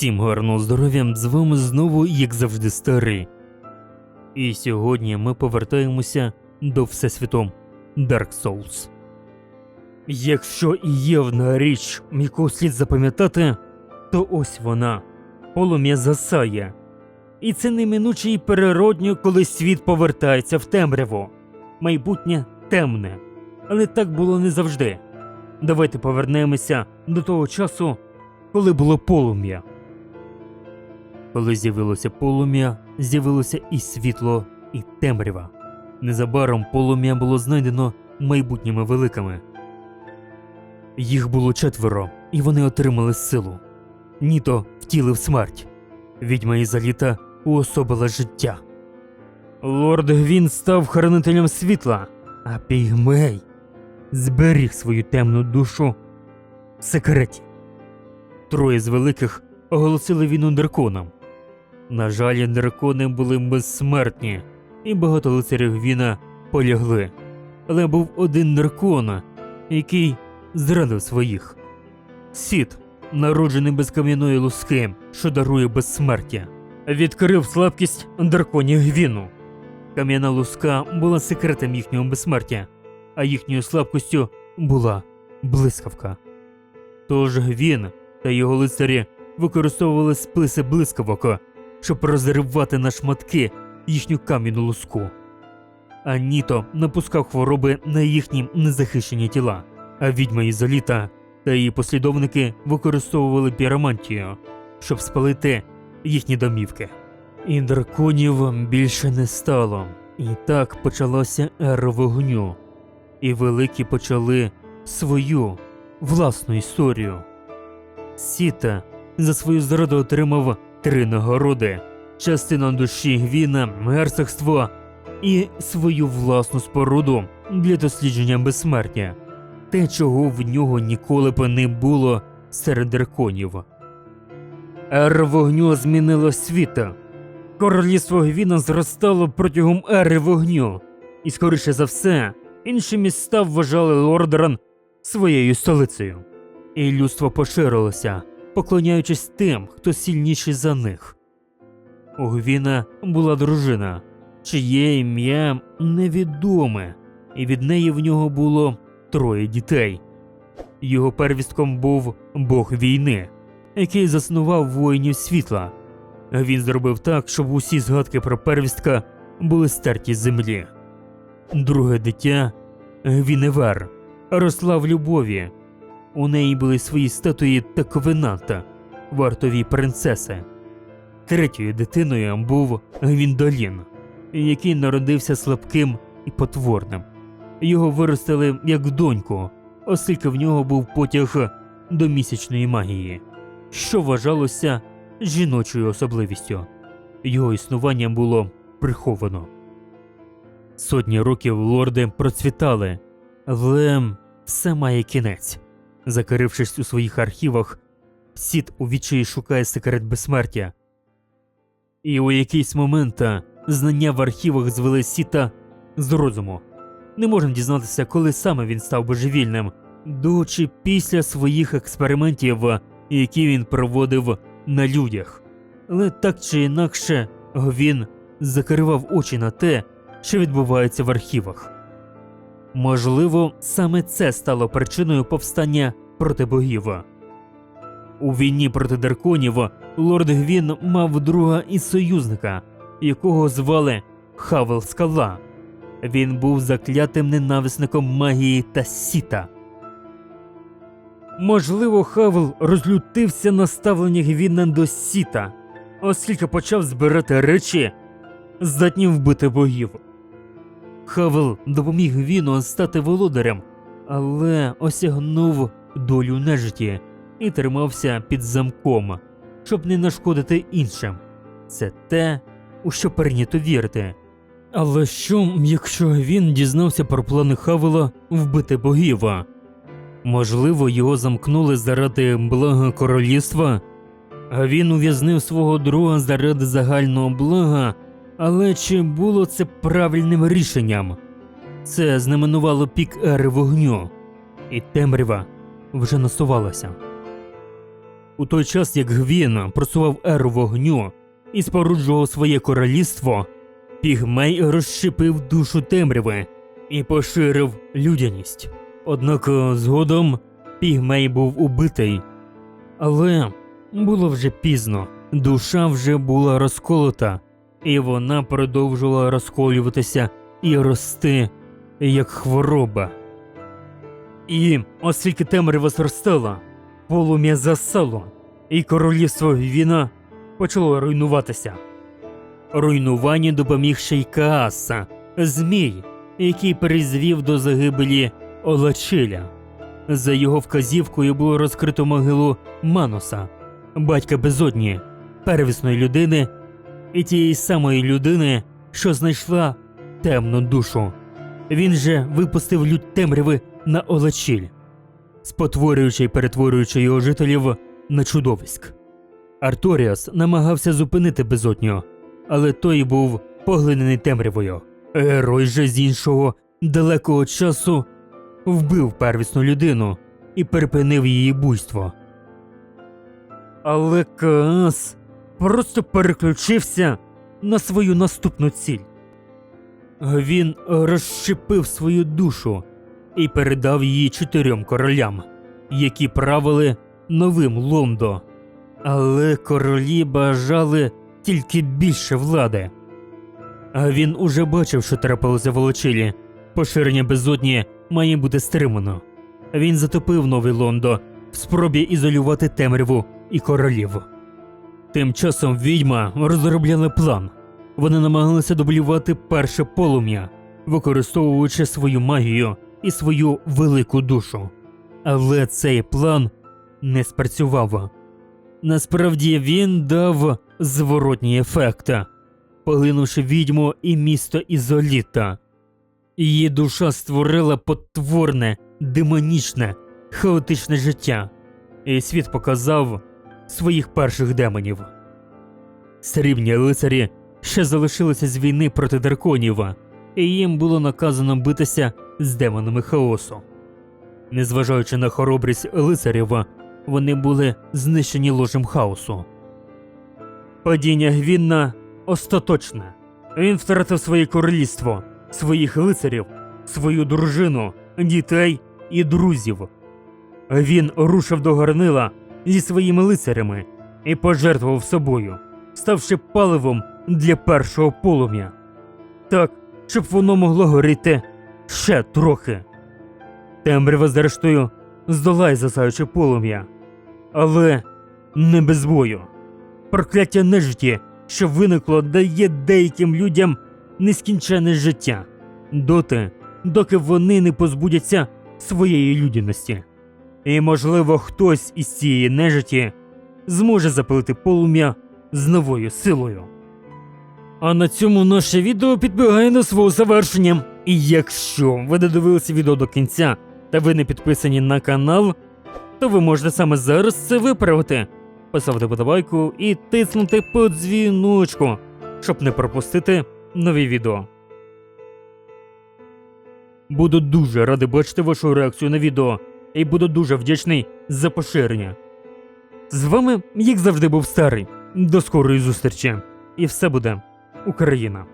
Усім гарного здоров'я, з вами знову, як завжди, старий. І сьогодні ми повертаємося до Всесвіту Dark Souls. Якщо і є одна річ, яку слід запам'ятати, то ось вона полум'я засає. І це неминуче і природньо, коли світ повертається в темряву. Майбутнє темне. Але так було не завжди. Давайте повернемося до того часу, коли було полум'я. Коли з'явилося полум'я, з'явилося і світло, і темрява. Незабаром полум'я було знайдено майбутніми великими. Їх було четверо, і вони отримали силу. Ніто втілив смерть. Відьма Ізаліта уособила життя. Лорд Гвін став хранителем світла, а Пігмей зберіг свою темну душу в секреті. Троє з великих оголосили війну драконам. На жаль, дракони були безсмертні, і багато лицарів Віна полягли. Але був один дракон, який зрадив своїх. Сіт, народжений без кам'яної луски, що дарує безсмертя, відкрив слабкість драконів Гвіну. Кам'яна луска була секретом їхнього безсмертя, а їхньою слабкістю була блискавка. Тож він та його лицарі використовували сплиси блискавок, щоб розривати на шматки їхню кам'яну луску. А Ніто напускав хвороби на їхні незахищені тіла, а відьма Ізоліта та її послідовники використовували піромантію, щоб спалити їхні домівки. І драконів більше не стало. І так почалася ера вогню. І великі почали свою власну історію. Сіта за свою зраду отримав три нагороди: частину душі Гвіна, герцогство і свою власну споруду для дослідження безсмертя, те, чого в нього ніколи б не було серед драконів. Ера вогню змінила світа. Королівство Гвіна зростало протягом ери вогню, і, скоріше за все, інші міста вважали Лордеран своєю столицею. І людство поширилося, поклоняючись тим, хто сильніший за них. У Гвіна була дружина, чиє ім'я невідоме, і від неї в нього було троє дітей. Його первістком був бог війни, який заснував воїнів світла. Він зробив так, щоб усі згадки про первістка були стерті з землі. Друге дитя Гвіневер росла в любові. У неї були свої статуї та ковената, вартові принцеси. Третьою дитиною був Гвіндолін, який народився слабким і потворним. Його виростили як доньку, оскільки в нього був потяг до місячної магії, що вважалося жіночою особливістю. Його існування було приховано. Сотні років лорди процвітали, але все має кінець. Закарившись у своїх архівах, Сід у відчаї шукає секрет безсмертя. І у якийсь момент знання в архівах звели Сіта з розуму. Не можна дізнатися, коли саме він став божевільним, до чи після своїх експериментів, які він проводив на людях. Але так чи інакше він закривав очі на те, що відбувається в архівах. Можливо, саме це стало причиною повстання проти богів. У війні проти драконів лорд Гвін мав друга і союзника, якого звали Хавел Скала. Він був заклятим ненависником магії та сіта. Можливо, Хавел розлютився на ставлення Гвіна до сіта, оскільки почав збирати речі, здатні вбити богів. Хавел допоміг Віну стати володарем, але осягнув долю нежиті і тримався під замком, щоб не нашкодити іншим. Це те, у що прийнято вірити. Але що, якщо він дізнався про плани Хавела вбити богів? Можливо, його замкнули заради блага королівства, а він ув'язнив свого друга заради загального блага. Але чи було це правильним рішенням? Це знаменувало пік ери вогню, і темрява вже насувалася. У той час, як Гвін просував еру вогню і споруджував своє королівство, Пігмей розщепив душу темряви і поширив людяність. Однак згодом Пігмей був убитий. Але було вже пізно, душа вже була розколота, і вона продовжувала розколюватися і рости, як хвороба. І оскільки темрява зростала, полум'я засало, і королівство Віна почало руйнуватися. Руйнуванню допоміг ще й Кааса, змій, який призвів до загибелі Олачиля. За його вказівкою було розкрито могилу Маноса, батька безодні, первісної людини і тієї самої людини, що знайшла темну душу. Він же випустив лють темряви на Олачіль, спотворюючи й перетворюючи його жителів на чудовиськ. Арторіас намагався зупинити безодню, але той був поглинений темрявою. Герой же з іншого далекого часу вбив первісну людину і припинив її буйство. Але Каас просто переключився на свою наступну ціль. Він розщепив свою душу і передав її чотирьом королям, які правили новим Лондо. Але королі бажали тільки більше влади. Він уже бачив, що трапилося в Волочилі. Поширення безодні має бути стримано. Він затопив новий Лондо в спробі ізолювати темряву і королів. Тим часом відьма розробляла план. Вони намагалися дублювати перше полум'я, використовуючи свою магію і свою велику душу. Але цей план не спрацював. Насправді він дав зворотній ефект, поглинувши відьму і місто Ізоліта. Її душа створила потворне, демонічне, хаотичне життя, і світ показав своїх перших демонів. Срібні лицарі ще залишилися з війни проти драконів, і їм було наказано битися з демонами хаосу. Незважаючи на хоробрість лицарів, вони були знищені ложем хаосу. Падіння Гвінна остаточне. Він втратив своє королівство, своїх лицарів, свою дружину, дітей і друзів. Він рушив до горнила зі своїми лицарями і пожертвував собою, ставши паливом для першого полум'я, так, щоб воно могло горіти ще трохи. Темрява, зрештою, здолає засаюче полум'я, але не без бою. Прокляття нежиті, що виникло, дає деяким людям нескінченне життя, доти, доки вони не позбудяться своєї людяності. І, можливо, хтось із цієї нежиті зможе запалити полум'я з новою силою. А на цьому наше відео підбігає до свого завершення. І якщо ви додивилися відео до кінця та ви не підписані на канал, то ви можете саме зараз це виправити. Поставити подобайку і тиснути по дзвіночку, щоб не пропустити нові відео. Буду дуже радий бачити вашу реакцію на відео і буду дуже вдячний за поширення. З вами, як завжди, був старий. До скорої зустрічі. І все буде Україна.